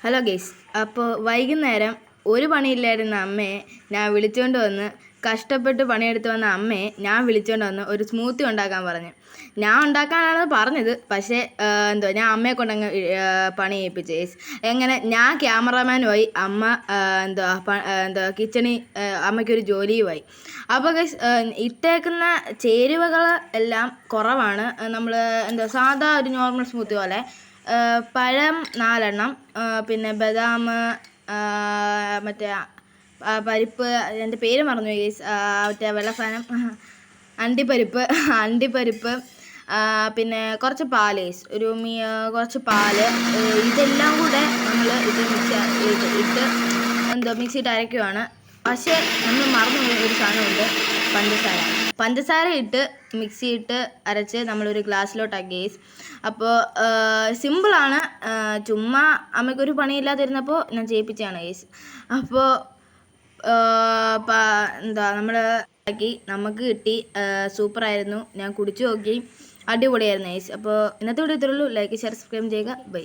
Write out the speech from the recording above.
Hello guys അപ്പോൾ വൈകുന്നേരം ഒരു പണിയില്ലായിരുന്ന അമ്മയെ ഞാൻ വിളിച്ചുകൊണ്ട് വന്ന് കഷ്ടപ്പെട്ട് പണിയെടുത്ത് വന്ന അമ്മയെ ഞാൻ വിളിച്ചുകൊണ്ട് വന്ന് ഒരു സ്മൂത്തി ഉണ്ടാക്കാൻ പറഞ്ഞു. ഞാൻ ഉണ്ടാക്കാനാണ് പറഞ്ഞത് പക്ഷേ എന്തോ ഞാൻ അമ്മയെ കൊണ്ടങ്ങ് പണി ഗേസ്. എങ്ങനെ ഞാൻ ക്യാമറമാനുമായി അമ്മ എന്തോ എന്തോ കിച്ചണി അമ്മയ്ക്കൊരു ജോലിയുമായി. അപ്പോൾ ഇട്ടേക്കുന്ന ചേരുവകൾ എല്ലാം കുറവാണ്. നമ്മൾ എന്തോ സാധാ ഒരു നോർമൽ സ്മൂത്തി പോലെ പഴം നാലെണ്ണം. പിന്നെ ബദാം മറ്റേ പരിപ്പ് എന്റെ പേര് മറന്നു പോയി മറ്റേ വെള്ളസാനം. അണ്ടിപ്പരിപ്പ് അണ്ടിപ്പരിപ്പ് പിന്നെ കുറച്ച് പാൽ ഒരു മീ കുറച്ച് പാൽ. ഇതെല്ലാം കൂടെ നമ്മൾ ഇത് മിക്സ് ഇട്ട് എന്തോ മിക്സിയിട്ട് അരയ്ക്കുവാണ് പക്ഷേ നമ്മൾ മറന്നു പോയ ഒരു സാധനമുണ്ട്. പഞ്ചസാര. പഞ്ചസാര ഇട്ട് മിക്സി ഇട്ട് അരച്ച് നമ്മളൊരു ഗ്ലാസ്സിലോട്ടാക്കി ഗേസ് അപ്പോൾ സിമ്പിളാണ്. ചുമ്മാ അമ്മയ്ക്കൊരു പണിയില്ലാതിരുന്നപ്പോൾ ഞാൻ ചെയ്യിപ്പിച്ചതാണ് ഗേസ് അപ്പോൾ എന്താ നമ്മൾ ആക്കി നമുക്ക് കിട്ടി സൂപ്പറായിരുന്നു. ഞാൻ കുടിച്ചു നോക്കി. അടിപൊളിയായിരുന്നു ഗേസ് അപ്പോൾ ഇന്നത്തെ വീഡിയോ ഇത്രയുള്ളൂ ലൈക്ക് ഷെയർ സബ്സ്ക്രൈബ് ചെയ്യുക. ബൈ.